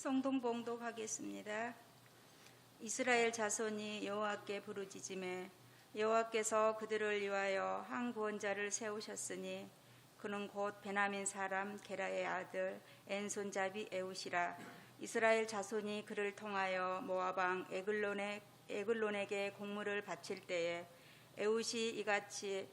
성동 봉독하겠습니다. 이스라엘 자손이 여호와께 부르짖음에 여호와께서 그들을 위하여 한 구원자를 세우셨으니 그는 곧 베나민 사람 게라의 아들 엔손잡이 에우시라 이스라엘 자손이 그를 통하여 모압 왕 에글론에 에글론에게 공물을 바칠 때에 에우시 이같이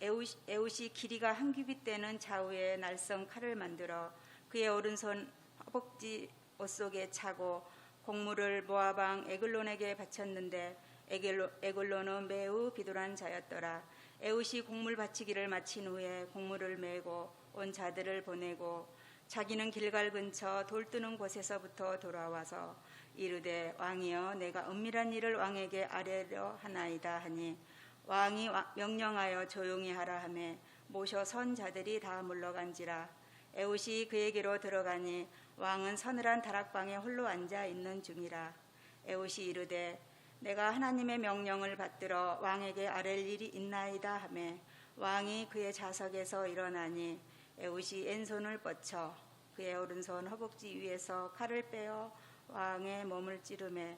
에우시, 에우시 길이가 한 규빗 되는 좌우에 날성 칼을 만들어 그의 오른손 허벅지 옷 속에 차고 곡물을 왕 에글론에게 바쳤는데 에글로, 에글론은 매우 비굴한 자였더라. 에웃이 곡물 바치기를 마친 후에 곡물을 메고 온 자들을 보내고 자기는 길갈 근처 돌 뜨는 곳에서부터 돌아와서 이르되 왕이여 내가 은밀한 일을 왕에게 아뢰려 하나이다 하니 왕이 와- 명령하여 조용히 하라 하매 모셔 선 자들이 다 물러간지라 에웃이 그에게로 들어가니 왕은 서늘한 다락방에 홀로 앉아 있는 중이라 에웃이 이르되 내가 하나님의 명령을 받들어 왕에게 아랠 일이 있나이다 하매 왕이 그의 자석에서 일어나니 에웃이 왼손을 뻗쳐 그의 오른손 허벅지 위에서 칼을 빼어 왕의 몸을 찌르매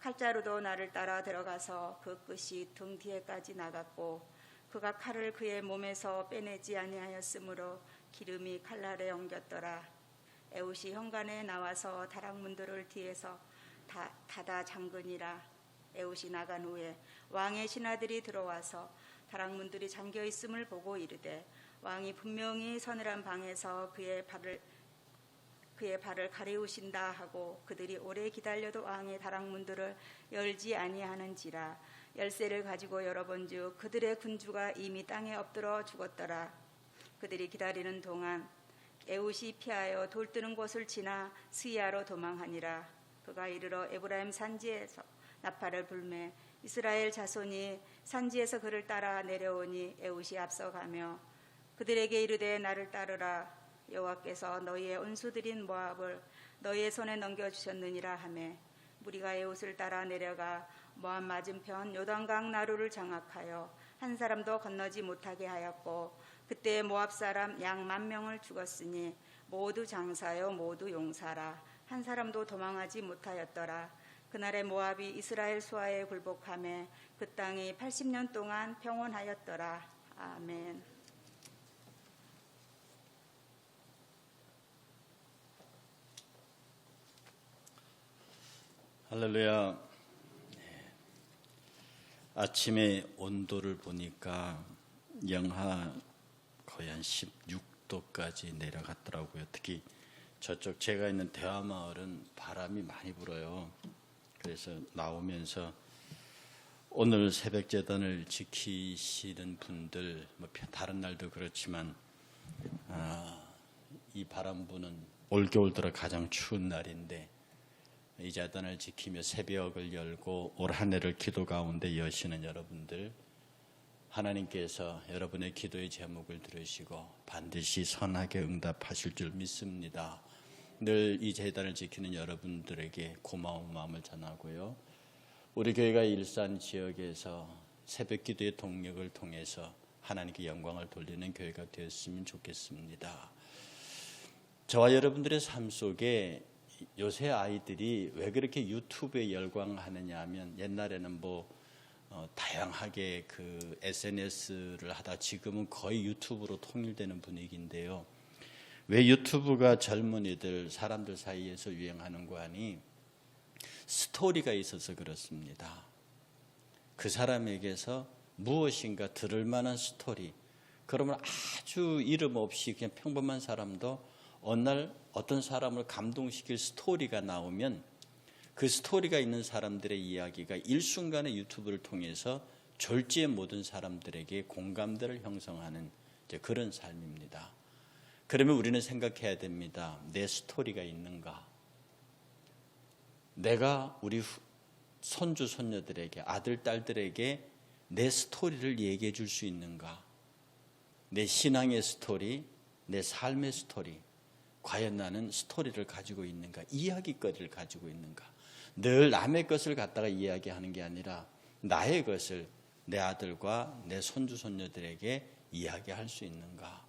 칼자루도 나를 따라 들어가서 그 끝이 등 뒤에까지 나갔고 그가 칼을 그의 몸에서 빼내지 아니하였으므로 기름이 칼날에 엉겼더라 에웃이 현관에 나와서 다락문들을 뒤에서 다, 닫아 잠그니라. 에웃이 나간 후에 왕의 신하들이 들어와서 다락문들이 잠겨 있음을 보고 이르되 왕이 분명히 서늘한 방에서 그의 발을 그의 발을 가리우신다 하고 그들이 오래 기다려도 왕의 다락문들을 열지 아니하는지라 열쇠를 가지고 열어본즉 그들의 군주가 이미 땅에 엎드러 죽었더라. 그들이 기다리는 동안 에웃이 피하여 돌 뜨는 곳을 지나 스이아로 도망하니라. 그가 이르러 에브라임 산지에서 나팔을 불매 이스라엘 자손이 산지에서 그를 따라 내려오니 에웃이 앞서가며 그들에게 이르되 나를 따르라. 여호와께서 너희의 온수들인 모압을 너희의 손에 넘겨 주셨느니라 하매 무리가 에웃을 따라 내려가 모압 맞은편 요단강 나루를 장악하여 한 사람도 건너지 못하게 하였고 그때 모압 사람 양 만 명을 죽었으니 모두 장사요 모두 용사라 한 사람도 도망하지 못하였더라 그날에 모압이 이스라엘 수하에 굴복함에 그 땅이 80년 동안 평온하였더라 아멘. 할렐루야. 네. 아침에 온도를 보니까 영하 거의 한 16도까지 내려갔더라고요. 특히 저쪽 제가 있는 대화마을은 바람이 많이 불어요. 그래서 나오면서 오늘 새벽 재단을 지키시는 분들, 뭐 다른 날도 그렇지만 아, 이 바람 부는 올겨울 들어 가장 추운 날인데 이 재단을 지키며 새벽을 열고 올 한 해를 기도 가운데 여시는 여러분들 하나님께서 여러분의 기도의 제목을 들으시고 반드시 선하게 응답하실 줄 믿습니다. 늘 이 재단을 지키는 여러분들에게 고마운 마음을 전하고요. 우리 교회가 일산 지역에서 새벽 기도의 동력을 통해서 하나님께 영광을 돌리는 교회가 되었으면 좋겠습니다. 저와 여러분들의 삶 속에 요새 아이들이 왜 그렇게 유튜브에 열광하느냐 하면 옛날에는 뭐 어, 다양하게 그 SNS를 하다 지금은 거의 유튜브로 통일되는 분위기인데요. 왜 유튜브가 젊은이들 사람들 사이에서 유행하는 거 아니 스토리가 있어서 그렇습니다. 그 사람에게서 무엇인가 들을 만한 스토리. 그러면 아주 이름 없이 그냥 평범한 사람도 어느 날 어떤 사람을 감동시킬 스토리가 나오면 그 스토리가 있는 사람들의 이야기가 일순간에 유튜브를 통해서 졸지의 모든 사람들에게 공감대를 형성하는 그런 삶입니다. 그러면 우리는 생각해야 됩니다. 내 스토리가 있는가? 내가 우리 후- 손주 손녀들에게 아들 딸들에게 내 스토리를 얘기해 줄 수 있는가? 내 신앙의 스토리, 내 삶의 스토리. 과연 나는 스토리를 가지고 있는가? 이야기거리를 가지고 있는가? 늘 남의 것을 갖다가 이야기하는 게 아니라 나의 것을 내 아들과 내 손주 손녀들에게 이야기할 수 있는가?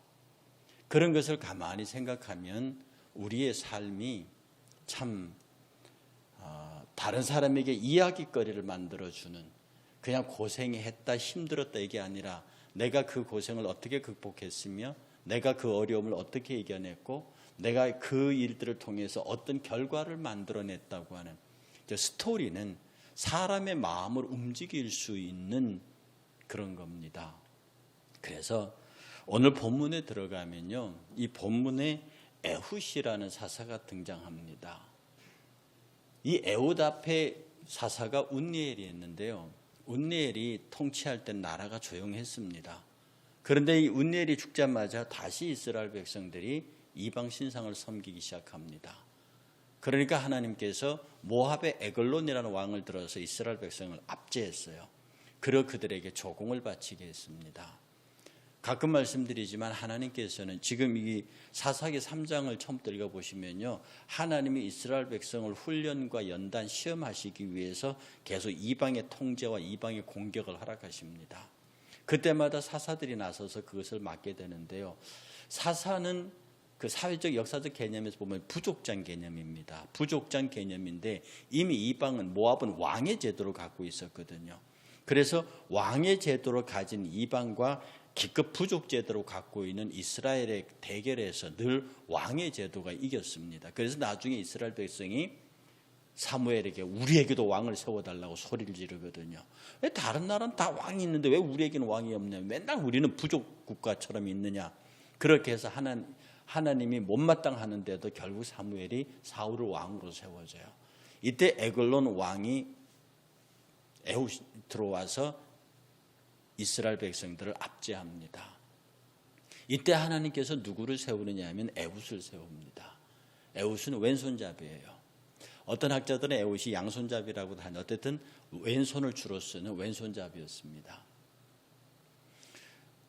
그런 것을 가만히 생각하면 우리의 삶이 참 어, 다른 사람에게 이야기거리를 만들어 주는 그냥 고생이 했다 힘들었다 이게 아니라 내가 그 고생을 어떻게 극복했으며 내가 그 어려움을 어떻게 이겨냈고 내가 그 일들을 통해서 어떤 결과를 만들어냈다고 하는 그 스토리는 사람의 마음을 움직일 수 있는 그런 겁니다. 그래서 오늘 본문에 들어가면요. 이 본문에 에훗이라는 사사가 등장합니다. 이 에훗 앞에 사사가 운니엘이었는데요. 운니엘이 통치할 때 나라가 조용했습니다. 그런데 이 운니엘이 죽자마자 다시 이스라엘 백성들이 이방 신상을 섬기기 시작합니다. 그러니까 하나님께서 모압의 에글론이라는 왕을 들어서 이스라엘 백성을 압제했어요. 그러 그들에게 조공을 바치게 했습니다. 가끔 말씀드리지만 하나님께서는 지금 이 사사기 3장을 처음부터 읽어보시면요. 하나님이 이스라엘 백성을 훈련과 연단 시험하시기 위해서 계속 이방의 통제와 이방의 공격을 허락하십니다. 그때마다 사사들이 나서서 그것을 막게 되는데요. 사사는 그 사회적 역사적 개념에서 보면 부족장 개념입니다. 부족장 개념인데 이미 이방은 모압은 왕의 제도를 갖고 있었거든요. 그래서 왕의 제도를 가진 이방과 기껏 부족 제도로 갖고 있는 이스라엘의 대결에서 늘 왕의 제도가 이겼습니다. 그래서 나중에 이스라엘 백성이 사무엘에게 우리에게도 왕을 세워달라고 소리를 지르거든요. 왜 다른 나라는 다 왕이 있는데 왜 우리에게는 왕이 없냐? 맨날 우리는 부족 국가처럼 있느냐? 그렇게 해서 하나, 하나님이 못마땅하는데도 결국 사무엘이 사울을 왕으로 세워져요. 이때 에글론 왕이 에훗 들어와서 이스라엘 백성들을 압제합니다. 이때 하나님께서 누구를 세우느냐 하면 에훗을 세웁니다. 에훗은 왼손잡이에요. 어떤 학자들은 에훗이 양손잡이라고도 하는데 어쨌든 왼손을 주로 쓰는 왼손잡이였습니다.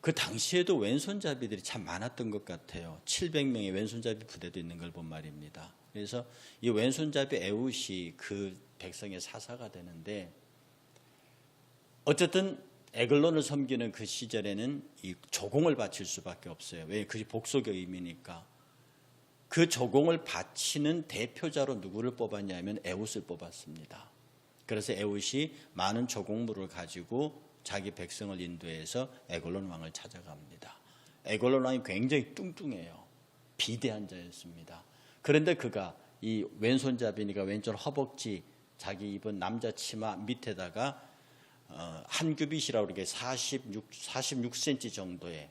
그 당시에도 왼손잡이들이 참 많았던 것 같아요. 700명의 왼손잡이 부대도 있는 걸 본 말입니다. 그래서 이 왼손잡이 에훗이 그 백성의 사사가 되는데 어쨌든 에글론을 섬기는 그 시절에는 이 조공을 바칠 수밖에 없어요. 왜? 그게 복속의 의미니까. 그 조공을 바치는 대표자로 누구를 뽑았냐면 에훗을 뽑았습니다. 그래서 에훗이 많은 조공물을 가지고 자기 백성을 인도해서 에글론 왕을 찾아갑니다. 에글론 왕이 굉장히 뚱뚱해요. 비대한 자였습니다. 그런데 그가 이 왼손잡이니까 왼쪽 허벅지 자기 입은 남자 치마 밑에다가 어, 한 규빗이라고 그렇게 46 46cm 정도의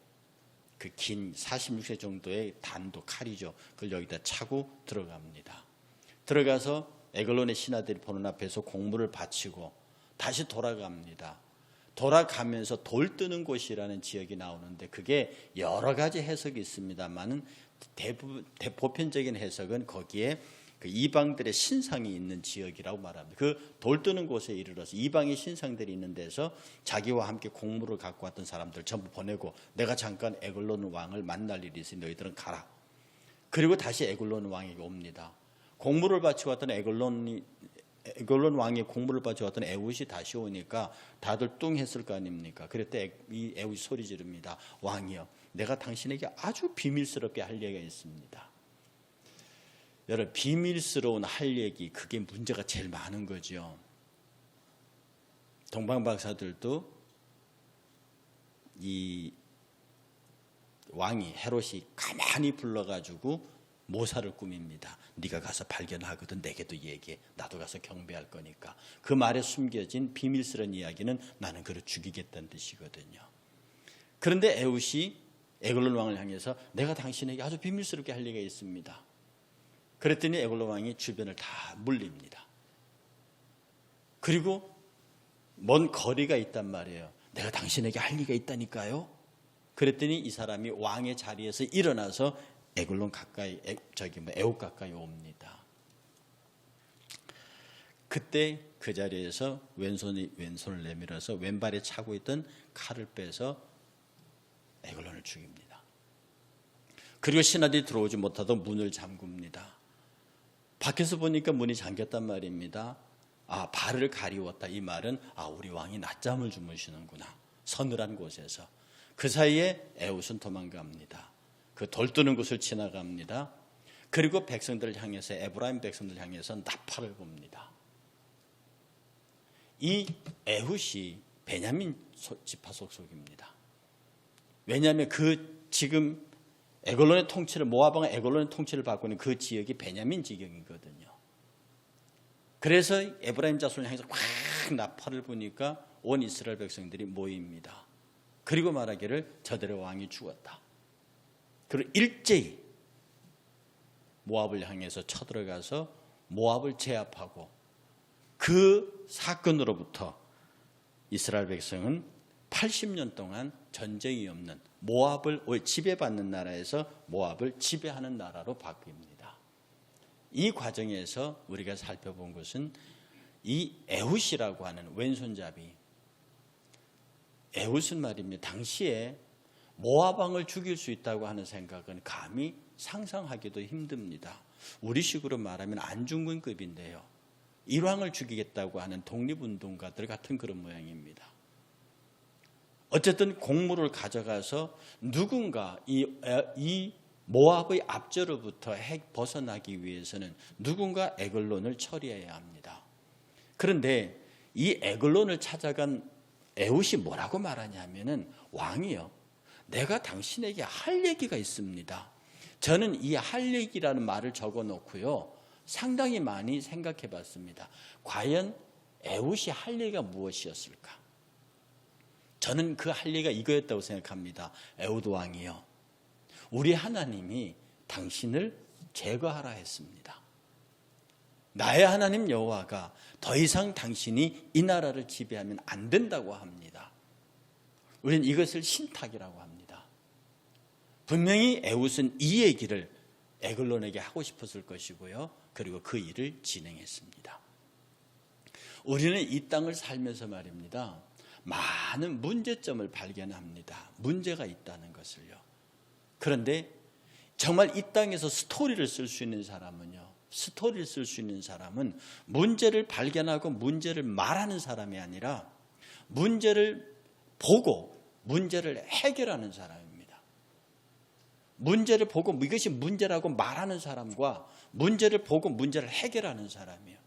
그 긴 46cm 정도의 단도 칼이죠. 그걸 여기다 차고 들어갑니다. 들어가서 에글론의 신하들이 보는 앞에서 공물을 바치고 다시 돌아갑니다. 돌아가면서 돌 뜨는 곳이라는 지역이 나오는데 그게 여러 가지 해석이 있습니다만은 대부분 대보편적인 해석은 거기에 그 이방들의 신상이 있는 지역이라고 말합니다. 그 돌 뜨는 곳에 이르러서 이방의 신상들이 있는 데서 자기와 함께 공물을 갖고 왔던 사람들 전부 보내고 내가 잠깐 에글론 왕을 만날 일이 있으니 너희들은 가라. 그리고 다시 에글론 왕에게 옵니다. 공물을 바치고 왔던 에글론이 에글론 왕이 공물을 바치고 왔던 에훗이 다시 오니까 다들 뚱했을 거 아닙니까? 그랬더니 이 에훗이 소리 지릅니다. 왕이여, 내가 당신에게 아주 비밀스럽게 할 얘기가 있습니다. 여러분 비밀스러운 할 얘기 그게 문제가 제일 많은 거죠. 동방 박사들도 이 왕이 헤롯이 가만히 불러가지고 모사를 꾸밉니다. 네가 가서 발견하거든 내게도 얘기해. 나도 가서 경배할 거니까. 그 말에 숨겨진 비밀스러운 이야기는 나는 그를 죽이겠다는 뜻이거든요. 그런데 에웃이 에글론 왕을 향해서 내가 당신에게 아주 비밀스럽게 할 얘기가 있습니다. 그랬더니 에글로 왕이 주변을 다 물립니다. 그리고 먼 거리가 있단 말이에요. 내가 당신에게 할 얘기가 있다니까요. 그랬더니 이 사람이 왕의 자리에서 일어나서 에글론 가까이 에, 저기 뭐 에옥 가까이 옵니다. 그때 그 자리에서 왼손이 왼손을 내밀어서 왼발에 차고 있던 칼을 빼서 에글론을 죽입니다. 그리고 신하들이 들어오지 못하도록 문을 잠굽니다. 밖에서 보니까 문이 잠겼단 말입니다. 아, 발을 가리웠다. 이 말은 아, 우리 왕이 낮잠을 주무시는구나. 서늘한 곳에서. 그 사이에 에웃은 도망갑니다. 그 돌 뜨는 곳을 지나갑니다. 그리고 백성들을 향해서 에브라임 백성들을 향해서 나팔을 봅니다. 이 에훗이 베냐민 소- 지파 속속입니다. 왜냐하면 그 지금 에글론의 통치를 모압왕 에글론의 통치를 받고 있는 그 지역이 베냐민 지역이거든요. 그래서 에브라임 자손을 향해서 확 나팔을 보니까 온 이스라엘 백성들이 모입니다. 그리고 말하기를 저들의 왕이 죽었다. 그리고 일제히 모압을 향해서 쳐들어가서 모압을 제압하고 그 사건으로부터 이스라엘 백성은 80년 동안 전쟁이 없는 모압을 지배받는 나라에서 모압을 지배하는 나라로 바뀝니다. 이 과정에서 우리가 살펴본 것은 이 에훗이라고 하는 왼손잡이 에훗은 말입니다. 당시에 모압왕을 죽일 수 있다고 하는 생각은 감히 상상하기도 힘듭니다. 우리식으로 말하면 안중근급인데요. 일왕을 죽이겠다고 하는 독립운동가들 같은 그런 모양입니다. 어쨌든 공물을 가져가서 누군가 이, 에, 이 모압의 압제로부터 핵 벗어나기 위해서는 누군가 에글론을 처리해야 합니다. 그런데 이 에글론을 찾아간 에훗이 뭐라고 말하냐면은 왕이요. 내가 당신에게 할 얘기가 있습니다. 저는 이 할 얘기라는 말을 적어 놓고요. 상당히 많이 생각해 봤습니다. 과연 에훗이 할 얘기가 무엇이었을까? 저는 그 할 얘기가 이거였다고 생각합니다. 에훗 왕이요. 우리 하나님이 당신을 제거하라 했습니다. 나의 하나님 여호와가 더 이상 당신이 이 나라를 지배하면 안 된다고 합니다. 우리는 이것을 신탁이라고 합니다. 분명히 에훗은 이 얘기를 에글론에게 하고 싶었을 것이고요. 그리고 그 일을 진행했습니다. 우리는 이 땅을 살면서 말입니다. 많은 문제점을 발견합니다. 문제가 있다는 것을요. 그런데 정말 이 땅에서 스토리를 쓸 수 있는 사람은요. 스토리를 쓸 수 있는 사람은 문제를 발견하고 문제를 말하는 사람이 아니라 문제를 보고 문제를 해결하는 사람입니다. 문제를 보고 이것이 문제라고 말하는 사람과 문제를 보고 문제를 해결하는 사람이요.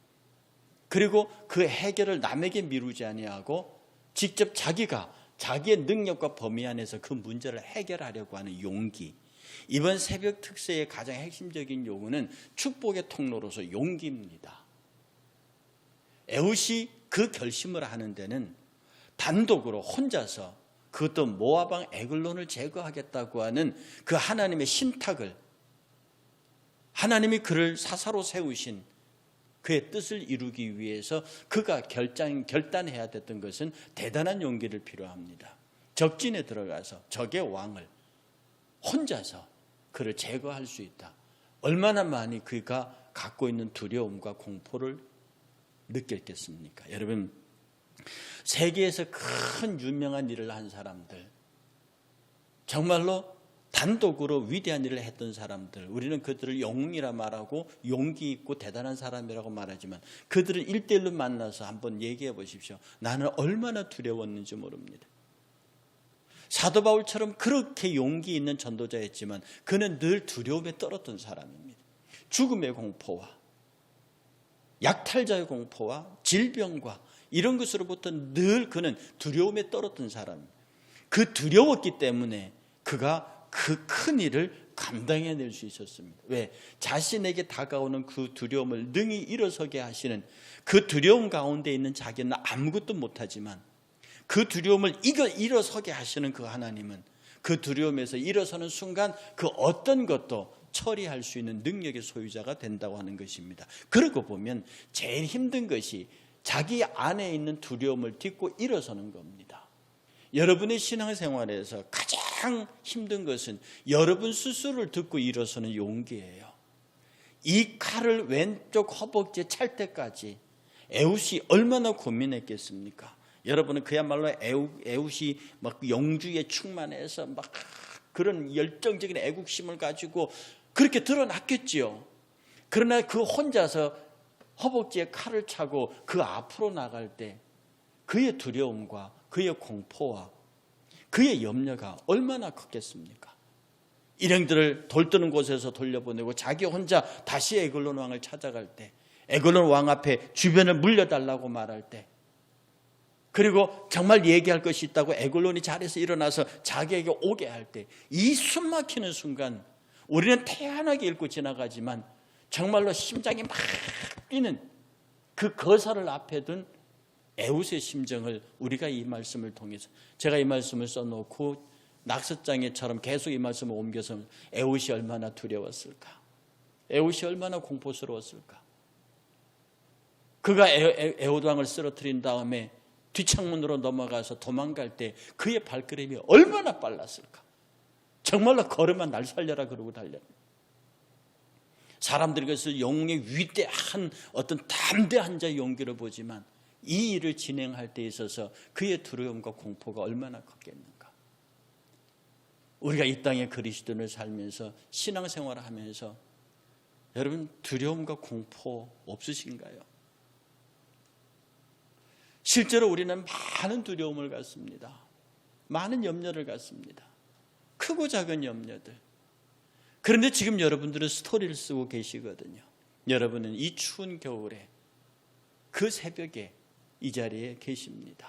그리고 그 해결을 남에게 미루지 아니하고 직접 자기가 자기의 능력과 범위 안에서 그 문제를 해결하려고 하는 용기. 이번 새벽 특세의 가장 핵심적인 요구는 축복의 통로로서 용기입니다. 에웃이 그 결심을 하는 데는 단독으로 혼자서 그것도 모아방 에글론을 제거하겠다고 하는 그 하나님의 신탁을 하나님이 그를 사사로 세우신 그의 뜻을 이루기 위해서 그가 결단, 결단해야 됐던 것은 대단한 용기를 필요합니다. 적진에 들어가서 적의 왕을 혼자서 그를 제거할 수 있다. 얼마나 많이 그가 갖고 있는 두려움과 공포를 느꼈겠습니까? 여러분, 세계에서 큰 유명한 일을 한 사람들, 정말로 단독으로 위대한 일을 했던 사람들, 우리는 그들을 영웅이라 말하고 용기 있고 대단한 사람이라고 말하지만 그들을 일대일로 만나서 한번 얘기해 보십시오. 나는 얼마나 두려웠는지 모릅니다. 사도 바울처럼 그렇게 용기 있는 전도자였지만 그는 늘 두려움에 떨었던 사람입니다. 죽음의 공포와 약탈자의 공포와 질병과 이런 것으로부터 늘 그는 두려움에 떨었던 사람입니다. 그 두려웠기 때문에 그가 그 큰 일을 감당해낼 수 있었습니다. 왜? 자신에게 다가오는 그 두려움을 능히 일어서게 하시는 그 두려움 가운데 있는 자기는 아무것도 못하지만 그 두려움을 이겨 일어서게 하시는 그 하나님은 그 두려움에서 일어서는 순간 그 어떤 것도 처리할 수 있는 능력의 소유자가 된다고 하는 것입니다. 그러고 보면 제일 힘든 것이 자기 안에 있는 두려움을 딛고 일어서는 겁니다. 여러분의 신앙생활에서 가장 힘든 것은 여러분 스스로를 듣고 일어서는 용기예요. 이 칼을 왼쪽 허벅지에 찰 때까지 에웃이 얼마나 고민했겠습니까? 여러분은 그야말로 에웃 이 막 영주에 충만해서 막 그런 열정적인 애국심을 가지고 그렇게 드러났겠지요. 그러나 그 혼자서 허벅지에 칼을 차고 그 앞으로 나갈 때 그의 두려움과 그의 공포와 그의 염려가 얼마나 컸겠습니까? 일행들을 돌뜨는 곳에서 돌려보내고 자기 혼자 다시 에글론 왕을 찾아갈 때 에글론 왕 앞에 주변을 물려달라고 말할 때 그리고 정말 얘기할 것이 있다고 에글론이 자리에서 일어나서 자기에게 오게 할 때 이 숨막히는 순간 우리는 태연하게 읽고 지나가지만 정말로 심장이 막 뛰는 그 거사를 앞에 둔 에웃의 심정을 우리가 이 말씀을 통해서 제가 이 말씀을 써놓고 낙서장에처럼 계속 이 말씀을 옮겨서 에웃이 얼마나 두려웠을까? 에웃이 얼마나 공포스러웠을까? 그가 에- 에- 에웃 왕을 쓰러뜨린 다음에 뒷창문으로 넘어가서 도망갈 때 그의 발걸음이 얼마나 빨랐을까? 정말로 걸으면 날 살려라 그러고 달려 그것을 영웅의 위대한 어떤 담대한 자의 용기를 보지만 이 일을 진행할 때 있어서 그의 두려움과 공포가 얼마나 컸겠는가. 우리가 이 땅에 그리스도를 살면서 신앙생활을 하면서 여러분 두려움과 공포 없으신가요? 실제로 우리는 많은 두려움을 갖습니다. 많은 염려를 갖습니다. 크고 작은 염려들. 그런데 지금 여러분들은 스토리를 쓰고 계시거든요. 여러분은 이 추운 겨울에 그 새벽에 이 자리에 계십니다.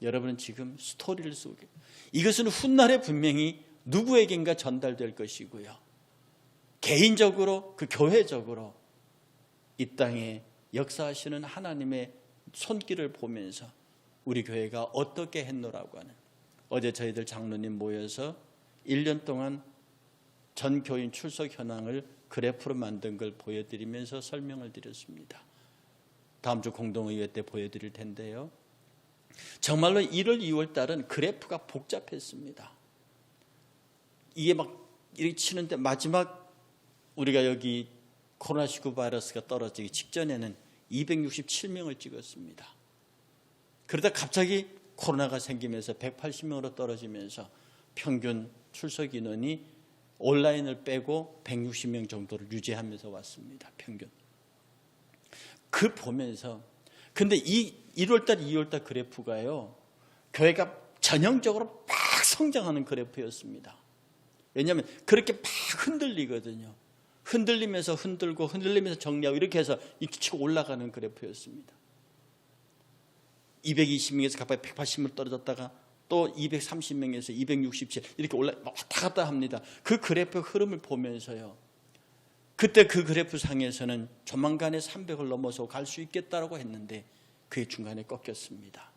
여러분은 지금 스토리를 쓰고 계십니다. 이것은 훗날에 분명히 누구에겐가 전달될 것이고요. 개인적으로 그 교회적으로 이 땅에 역사하시는 하나님의 손길을 보면서 우리 교회가 어떻게 했노라고 하는 어제 저희들 장로님 모여서 1년 동안 전 교인 출석 현황을 그래프로 만든 걸 보여드리면서 설명을 드렸습니다. 다음 주 공동의회 때 보여드릴 텐데요. 정말로 1월, 2월 달은 그래프가 복잡했습니다. 이게 막 이렇게 치는데 마지막 우리가 여기 코로나19 바이러스가 떨어지기 직전에는 267명을 찍었습니다. 그러다 갑자기 코로나가 생기면서 180명으로 떨어지면서 평균 출석 인원이 온라인을 빼고 160명 정도를 유지하면서 왔습니다. 평균. 그 보면서 근데 이 1월달, 2월달 그래프가요. 교회가 전형적으로 막 성장하는 그래프였습니다. 왜냐하면 그렇게 막 흔들리거든요. 흔들리면서 흔들고 흔들리면서 정리하고 이렇게 해서 이렇게 올라가는 그래프였습니다. 220명에서 갑자기 180명 떨어졌다가 또 230명에서 267 이렇게 올라 왔다 갔다 합니다. 그 그래프 흐름을 보면서요. 그때 그 그래프 상에서는 조만간에 300을 넘어서 갈 수 있겠다라고 했는데 그게 중간에 꺾였습니다.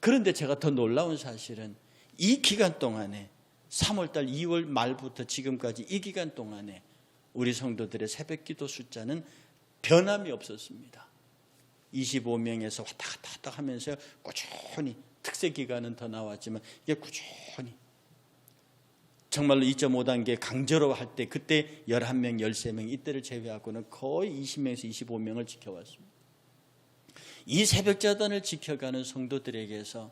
그런데 제가 더 놀라운 사실은 이 기간 동안에 3월달 2월 말부터 지금까지 이 기간 동안에 우리 성도들의 새벽 기도 숫자는 변함이 없었습니다. 25명에서 왔다 갔다 하면서 꾸준히 특세 기간은 더 나왔지만 이게 꾸준히 정말로 2.5단계 강제로 할 때 그때 11명, 13명 이때를 제외하고는 거의 20명에서 25명을 지켜왔습니다. 이 새벽자단을 지켜가는 성도들에게서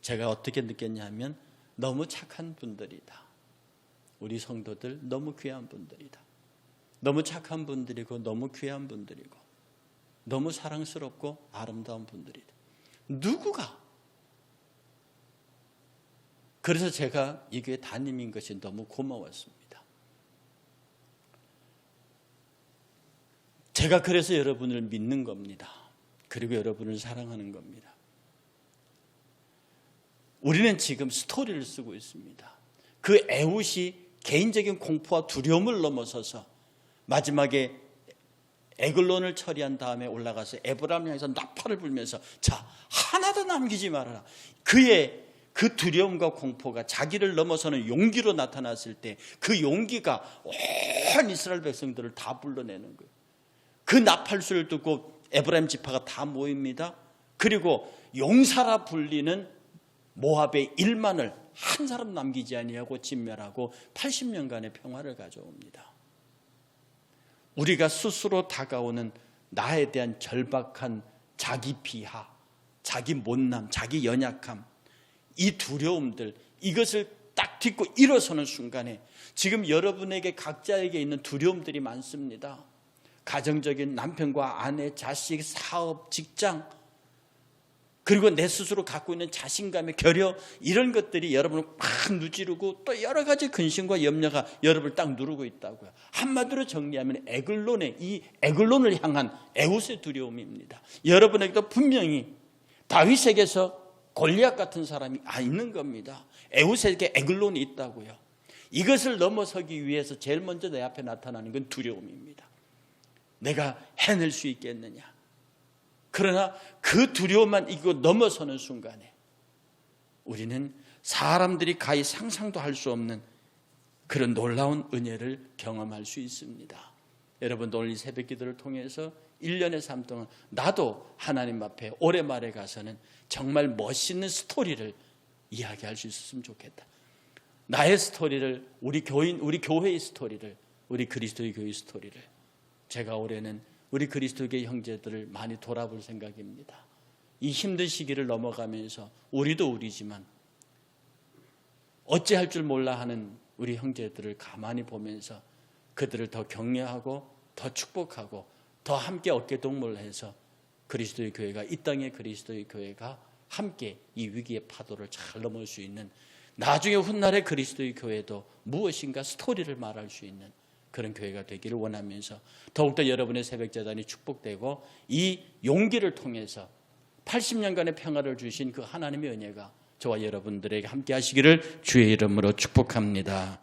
제가 어떻게 느꼈냐면 너무 착한 분들이다. 우리 성도들 너무 귀한 분들이다. 너무 착한 분들이고 너무 귀한 분들이고 너무 사랑스럽고 아름다운 분들이다. 누구가? 그래서 제가 이 교회 담임인 것이 너무 고마웠습니다. 제가 그래서 여러분을 믿는 겁니다. 그리고 여러분을 사랑하는 겁니다. 우리는 지금 스토리를 쓰고 있습니다. 그 애웃이 개인적인 공포와 두려움을 넘어서서 마지막에 에글론을 처리한 다음에 올라가서 에브라임을 향해서 나팔을 불면서 자 하나도 남기지 말아라. 그의 그 두려움과 공포가 자기를 넘어서는 용기로 나타났을 때 그 용기가 온 이스라엘 백성들을 다 불러내는 거예요. 그 나팔수를 듣고 에브라임 지파가 다 모입니다. 그리고 용사라 불리는 모압의 1만을 한 사람 남기지 아니하고 진멸하고 80년간의 평화를 가져옵니다. 우리가 스스로 다가오는 나에 대한 절박한 자기 비하, 자기 못남, 자기 연약함, 이 두려움들, 이것을 딱 딛고 일어서는 순간에 지금 여러분에게 각자에게 있는 두려움들이 많습니다. 가정적인 남편과 아내, 자식, 사업, 직장, 그리고 내 스스로 갖고 있는 자신감의 결여 이런 것들이 여러분을 막 누지르고 또 여러 가지 근심과 염려가 여러분을 딱 누르고 있다고요. 한마디로 정리하면 에글론의 이 에글론을 향한 에웃의 두려움입니다. 여러분에게도 분명히 다윗에게서 골리앗 같은 사람이 아 있는 겁니다. 에웃에게 에글론이 있다고요. 이것을 넘어서기 위해서 제일 먼저 내 앞에 나타나는 건 두려움입니다. 내가 해낼 수 있겠느냐? 그러나 그 두려움만 이기고 넘어서는 순간에 우리는 사람들이 가히 상상도 할 수 없는 그런 놀라운 은혜를 경험할 수 있습니다. 여러분도 오늘 이 새벽 기도를 통해서 1년의 삶 동안 나도 하나님 앞에 올해 말에 가서는 정말 멋있는 스토리를 이야기할 수 있었으면 좋겠다. 나의 스토리를 우리 교인 우리 교회의 스토리를 우리 그리스도의 교회 스토리를 제가 올해는 우리 그리스도의 형제들을 많이 돌아볼 생각입니다. 이 힘든 시기를 넘어가면서 우리도 우리지만 어찌할 줄 몰라 하는 우리 형제들을 가만히 보면서 그들을 더 격려하고 더 축복하고 더 함께 어깨 동무를 해서 그리스도의 교회가 이 땅의 그리스도의 교회가 함께 이 위기의 파도를 잘 넘을 수 있는 나중에 훗날의 그리스도의 교회도 무엇인가 스토리를 말할 수 있는 그런 교회가 되기를 원하면서 더욱더 여러분의 새벽 재단이 축복되고 이 용기를 통해서 80년간의 평화를 주신 그 하나님의 은혜가 저와 여러분들에게 함께 하시기를 주의 이름으로 축복합니다.